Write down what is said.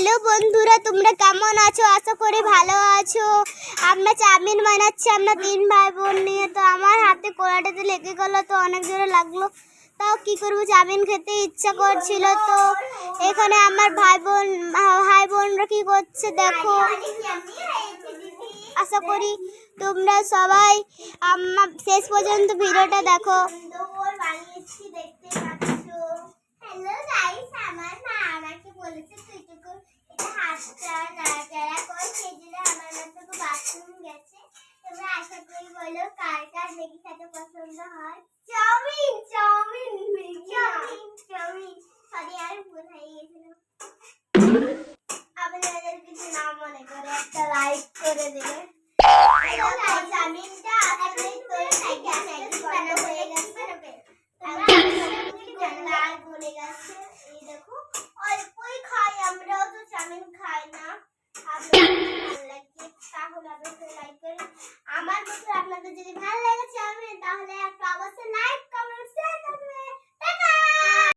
hello বন্ধুরা তোমরা কেমন আছো আশা করি ভালো আছো আমরা চাউমিন বানাচ্ছি আমরা তিন ভাই বোন নিয়ে তো আমার হাতে কোড়াটাতে লেগে গেলো তো অনেক জোরে লাগল তাও কি করব চাউমিন খেতে ইচ্ছা করছিল তো এখানে আমার ভাই বোন ভাই বোনরা কী করছে দেখো আশা করি তোমরা সবাই শেষ পর্যন্ত ভিডিওটা দেখো দেখতে পাচ্ছ হ্যালো গাইস আমার মা আমাকে বলেছে তুই টুকু এটা হাতটা নাড়াচাড়া কর সেই জন্য আমার মা টুকু বাথরুম গেছে তোমরা আশা করি বলো কার কার ম্যাগি খেতে পছন্দ হয় চাউমিন চাউমিন চাউমিন দেখো অল্পই খাই আমরাও তো চাউমিন খাই না আপনাদের ভালো লাগে তাহলে আপনাদের যদি ভালো লাগে চাউমিন